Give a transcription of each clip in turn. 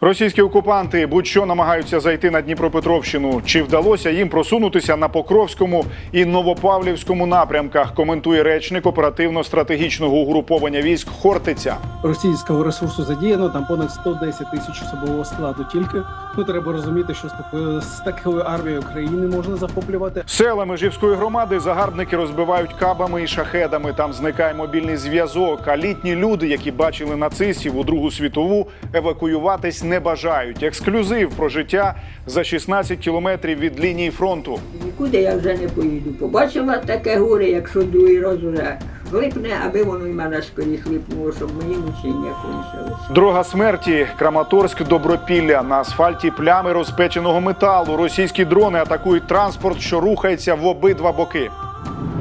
Російські окупанти будь-що намагаються зайти на Дніпропетровщину. Чи вдалося їм просунутися на Покровському і Новопавлівському напрямках? Коментує речник оперативно-стратегічного угруповання військ Хортиця. російського ресурсу задіяно там понад 110 тисяч особового складу. Тільки ну треба розуміти, що з такою з такою армією країни можна захоплювати. Села Межівської громади загарбники розбивають кабами і шахедами. Там зникає мобільний зв'язок. А літні люди, які бачили нацистів у Другу світову, евакуюватись не бажають. Ексклюзив про життя за 16 кілометрів від лінії фронту. Нікуди я вже не поїду. Побачила таке горе, якщо другий раз уже глипне, аби воно й мене скоріше хлипнуло, щоб мої мучення кончились. Дорога смерті Краматорськ Добропілля. На асфальті плями розпеченого металу. Російські дрони атакують транспорт, що рухається в обидва боки.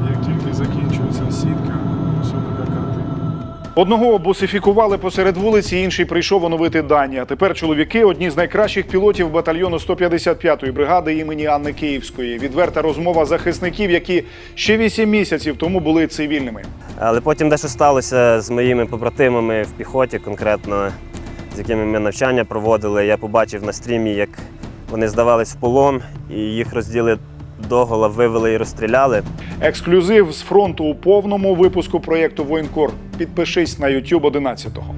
Як тільки закінчується Одного бусифікували посеред вулиці, інший прийшов оновити дані. А тепер чоловіки одні з найкращих пілотів батальйону 155-ї бригади імені Анни Київської. Відверта розмова захисників, які ще 8 місяців тому були цивільними. Але потім дещо сталося з моїми побратимами в піхоті, конкретно з якими ми навчання проводили. Я побачив на стрімі, як вони здавались в полон, і їх розділи догола, вивели і розстріляли. Ексклюзив з фронту у повному випуску проєкту Воєнкор. Підпишись на YouTube 11-го.